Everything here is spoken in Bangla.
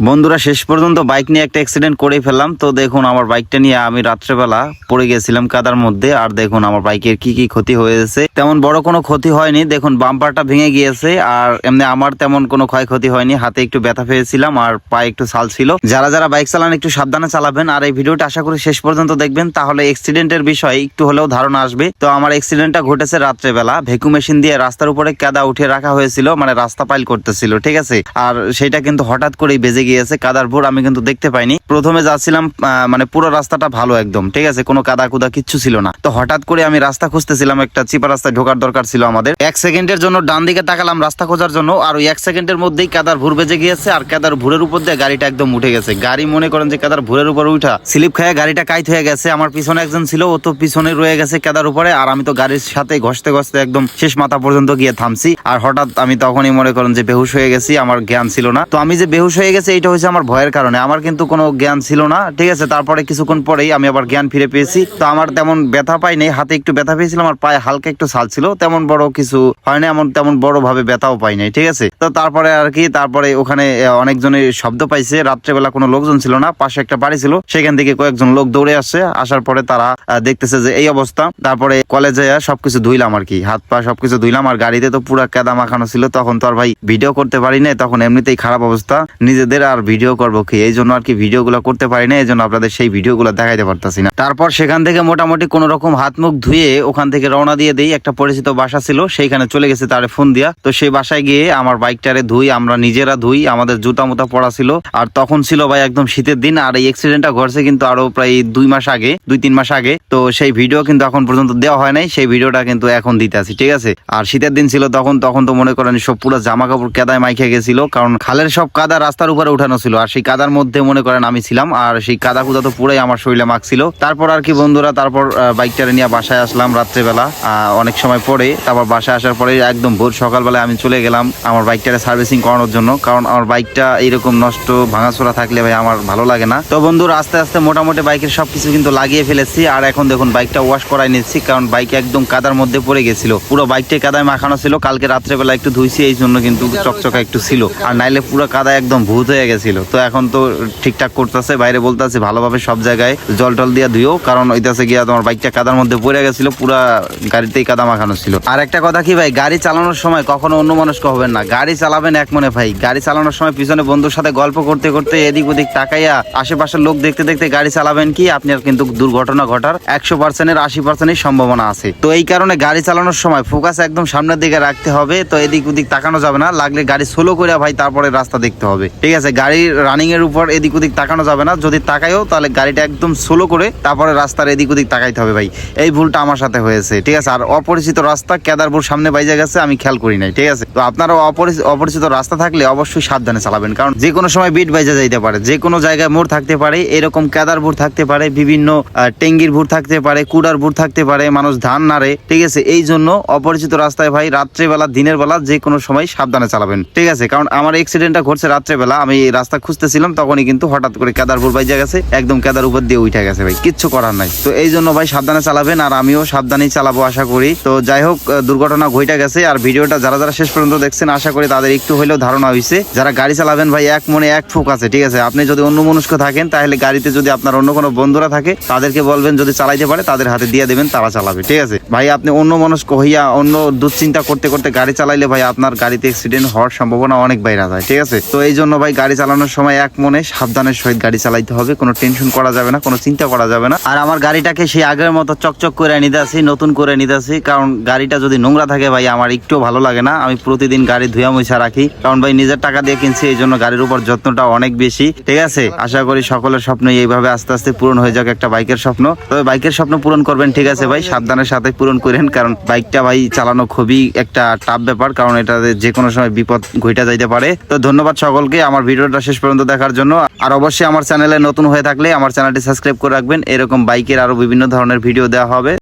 বন্ধুরা, শেষ পর্যন্ত বাইক নিয়ে একটা অ্যাক্সিডেন্ট করেই ফেললাম। তো দেখুন, আমার বাইকটা নিয়ে আমি রাত্রেবেলা পড়ে গেছিলাম কাদার মধ্যে। আর দেখুন, আমার বাইকের কি কি ক্ষতি হয়েছে। তেমন বড় কোনো ক্ষতি হয়নি। দেখুন বাম্পারটা ভেঙে গিয়েছে। আর এমনি আমার তেমন কোনো ক্ষয়ক্ষতি হয়নি। হাতে একটু ব্যথা পেয়েছিলাম আর পায়ে একটু ছাল ছিল। যারা যারা বাইক চালান, একটু সাবধানে চালাবেন। আর এই ভিডিওটা আশা করি শেষ পর্যন্ত দেখবেন। তাহলে অ্যাক্সিডেন্টের বিষয়ে একটু হলেও ধারণা আসবে। তো আমার অ্যাক্সিডেন্টটা ঘটেছে রাত্রেবেলা। ভেকু মেশিন দিয়ে রাস্তার উপরে কাদা উঠে রাখা হয়েছিল। মানে রাস্তা পাইল করতেছিল, ঠিক আছে? আর সেটা কিন্তু হঠাৎ করেই বেজে গিয়েছে, কাদার ভোর আমি কিন্তু দেখতে পাইনি। প্রথমে যাচ্ছিলাম মানে পুরো রাস্তাটা ভালো একদম, ঠিক আছে? কোনো কাদা কুদা কিচ্ছু ছিল না। তো হঠাৎ করে আমি রাস্তা খুঁজতেছিলাম, একটা চিপা রাস্তায় ঢোকার দরকার ছিল আমাদের। এক সেকেন্ডের জন্য ডান দিকে তাকালাম রাস্তা খোঁজার জন্য, আর ওই এক সেকেন্ডের মধ্যেই কাদার ভুর বেজে গিয়েছে, আর কাদার ভুরের উপর দিয়ে গাড়িটা একদম উঠে গেছে। গাড়ি মনে করেন যে কাদার ভুরের উপর উঠা, স্লিপ খেয়ে গাড়িটা কাইত হয়ে গেছে। আমার পিছনে একজন ছিল, ও তো পিছনে রয়ে গেছে কাদার উপরে, আর আমি তো গাড়ির সাথে ঘষতে ঘষতে একদম শেষ মাথা পর্যন্ত গিয়ে থামছি। আর হঠাৎ আমি তখনই মনে করেন যে বেহুশ হয়ে গেছি, আমার জ্ঞান ছিল না। তো আমি যে বেহুশ হয়ে গেছি এটা হচ্ছে আমার ভয়ের কারণে। আমার কিন্তু কোনো জ্ঞান ছিল না, ঠিক আছে? তারপরে কিছুক্ষণ পরেই আমি আবার জ্ঞান ফিরে পেয়েছি। তো আমার তেমন ব্যথা পাই নাই, হাতে একটু ব্যথা পেয়েছিলাম আর পায়ে হালকা একটু ছাল ছিল, তেমন বড় কিছু হয় না এমন তেমন বড় ভাবে ব্যথাও পাই নাই, ঠিক আছে? তো তারপরে আর কি, তারপরে ওখানে অনেকজনের শব্দ পাইছে, রাত্রেবেলা কোনো লোকজন ছিল না, পাশে একটা বাড়ি ছিল, সেখান থেকে কয়েকজন লোক দৌড়ে আসছে, আসার পরে তারা দেখতেছে যে এই অবস্থা। তারপরে কলেজে সবকিছু ধুইলাম আর কি, হাত পা সবকিছু ধুইলাম, আর গাড়িতে তো পুরা কাদা মাখানো ছিল, তখন তো আর ভাই ভিডিও করতে পারি না তখন এমনিতেই খারাপ অবস্থা। নিজেদের আর ভিডিও করব কি? এই জন্য আর কি ভিডিও গুলো করতে পারি না, এই জন্য আপনাদের সেই ভিডিও গুলো দেখাইতে পারতাছি না। তারপর সেখান থেকে মোটামুটি কোন রকম হাত মুখ ধুয়ে ওখান থেকে রওনা দিয়ে দেই। একটা পরিচিত বাসা ছিল, সেইখানে চলে গেছে তারে ফোন দিয়া। তো সেই বাসায় গিয়ে আমার বাইকটারে ধুই, আমরা নিজেরা ধুই, আমাদের জুতা মুতা পড়া ছিল। আর তখন ছিল ভাই একদম শীতের দিন, আর এই অ্যাক্সিডেন্টটা ঘটছে কিন্তু আরও প্রায় দুই মাস আগে, দুই তিন মাস আগে। তো সেই ভিডিও কিন্তু এখন পর্যন্ত দেওয়া হয় নাই, সেই ভিডিওটা কিন্তু এখন দিতে আছি, ঠিক আছে? আর শীতের দিন ছিল তখন তখন তো মনে করেন সব পুরো জামা কাপড় কেদায় মাইখে গেছিল, কারণ খালের সব কাদা রাস্তার উপরে উঠানো ছিল। আর সেই কাদার মধ্যে মনে করেন আমি ছিলাম আর সেই কাদা কুদা তো পুরাই আমার শরীরে মাখছিল তারপর আর কি বন্ধুরা তারপর আহ, বাইকটারে নিয়ে বাসায় আসলাম রাত্রেবেলা অনেক সময় পরে। তারপর বাসায় আসার পরে একদম ভোর সকালবেলায় আমি চলে গেলাম আমার বাইকটারে সার্ভিসিং করানোর জন্য কারণ আমার বাইকটা এইরকম নষ্ট ভাঙাচোরা থাকলে ভাই আমার ভালো লাগে না। তো বন্ধুরা আস্তে আস্তে মোটামুটি বাইকের সবকিছু কিন্তু লাগিয়ে ফেলেছি আর এখন দেখুন বাইকটা ওয়াশ করাই নিচ্ছি কারণ বাইক একদম কাদার মধ্যে পড়ে গেছিল। পুরো বাইকটাই কাদায় মাখানো ছিল কালকে রাত্রেবেলা একটু ধুইছি এই জন্য কিন্তু চকচকা একটু ছিল। আর নাইলে পুরো কাদা একদম ভূত হয়ে গেছিল। তো এখন তো ঠিকঠাক করতেছে, বাইরে বলতেছে ভালোভাবে সব জায়গায় জল টল দিয়ে ধুইও কারণ ওইটাছে গিয়া তোমার বাইকটা কাদার মধ্যে পড়ে গেছিল, পুরা গাড়িতেই কাদা মাখানো ছিল। আর একটা কথা কি ভাই, গাড়ি চালানোর সময় কখনো অন্য মানুষ হবেন না। গাড়ি চালাবেন এক মনে ভাই, গাড়ি চালানোর সময় পিছনে বন্ধুর সাথে গল্প করতে করতে এদিক ওদিক তাকাইয়া আশেপাশের লোক দেখতে দেখতে গাড়ি চালাবেন কি? আপনার কিন্তু দুর্ঘটনা ঘটার একশো পার্সেন্টের আশি পার্সেন্টের সম্ভাবনা আছে। তো এই কারণে গাড়ি চালানোর সময় ফোকাস একদম সামনের দিকে রাখতে হবে, তো এদিক ওদিক তাকানো যাবে না, লাগলে গাড়ি স্লো করে ভাই তারপরে রাস্তা দেখতে হবে। ঠিক আছে গাড়ির রানিং এর উপর এদিক ওদিক তাকানো যাবে না। যদি তাকাইও তাহলে গাড়িটা একদম স্লো করে তারপরে রাস্তার এদিক ওদিক তাকাইতে হবে ভাই। এই ভুলটা আমার সাথে হয়েছে, ঠিক আছে? আর অপরিচিত রাস্তা কেদারপুর সামনে বাইজে গেছে, আমি খেয়াল করি নাই, ঠিক আছে? তো আপনারা অপরিচিত রাস্তা থাকলে অবশ্যই সাবধানে চালাবেন, কারণ যে কোনো সময় বিট বাইজে যাইতে পারে। যে কোনো জায়গায় মোড় থাকতে পারে, এরকম কেদার ভুর থাকতে পারে, বিভিন্ন টেঙ্গির ভুর থাকতে পারে, কুড়ার ভুর থাকতে পারে, মানুষ ধান নাড়ে, ঠিক আছে? এই জন্য অপরিচিত রাস্তায় ভাই রাত্রেবেলা, দিনের বেলা যে কোনো সময় সাবধানে চালাবেন, ঠিক আছে? কারণ আমার এক্সিডেন্টটা ঘটছে রাত্রেবেলা, আমি রাস্তা খুঁজতেছিলাম, তখনই কিন্তু হঠাৎ করে কেদারপুর বাইজা গেছে, একদম কেদার উপর দিয়ে উঠে গেছে ভাই, কিচ্ছু করার নাই। তো এই জন্য ভাই সাবধানে চালাবেন আর আমিও সাবধানেই চালাবো আশা করি। তো যাই হোক দুর্ঘটনা ঘটে গেছে আর ভিডিওটা যারা যারা শেষ পর্যন্ত দেখছেন, আশা করি তাদের একটু হলেও ধারণা হয়েছে যারা গাড়ি চালাবেন ভাই, এক মনে এক ফুক আছে, ঠিক আছে? আপনি যদি অন্য মনস্ক থাকেন, তাহলে গাড়িতে যদি আপনার অন্য কোনো বন্ধুরা থাকে, তাদেরকে বলবেন যদি চালাইতে পারে, তাদের হাতে দিয়ে দেবেন, তারা চালাবে, ঠিক আছে? ভাই, আপনি অন্য মনস্ক হইয়া অন্য দুশ্চিন্তা করতে করতে গাড়ি চালাইলে ভাই, আপনার গাড়িতে অ্যাক্সিডেন্ট হওয়ার সম্ভাবনা অনেক বাইরে যায়, ঠিক আছে? তো এই জন্য ভাই গাড়ি চালানোর সময় এক মনে সাবধানের সহিত গাড়ি চালাইতে হবে। কোনো টেনশন করা যাবে না, কোনো চিন্তা করা যাবে না। আর আমার গাড়িটাকে সেই আগের মতো চকচক করে নিতে আসি, নতুন করে নিতে আসি। কারণ গাড়িটা যদি নোংরা থাকে ভাই, আমার একটু ভালো লাগে না। আমি প্রতিদিন গাড়ি ধুয়া মুছা রাখি। কারণ ভাই, নিজের টাকা দিয়ে কিনছি, এই জন্য গাড়ির উপর যত্নটা অনেক বেশি। ঠিক আছে? আশা করি সকলের স্বপ্ন এইভাবে আস্তে আস্তে পূরণ হয়ে যাক একটা বাইকের স্বপ্ন। তবে বাইকের স্বপ্ন পূরণ করবেন, ঠিক আছে ভাই? সাবধানের সাথে পূরণ করেন, কারণ বাইকটা ভাই, চালানো খুবই একটা টাফ ব্যাপার। কারণ এটা যে কোনো সময় বিপদ ঘইটা যাইতে পারে। তো ধন্যবাদ সকলকে। আমার ভিডিওটা শেষ পর্যন্ত দেখার জন্য। আর অবশ্যই আমার চ্যানেলে নতুন হয়ে থাকলে আমার চ্যানেলটি সাবস্ক্রাইব করে রাখবেন। এরকম বাইকের আরও বিভিন্ন ধরনের ভিডিও দেওয়া হবে।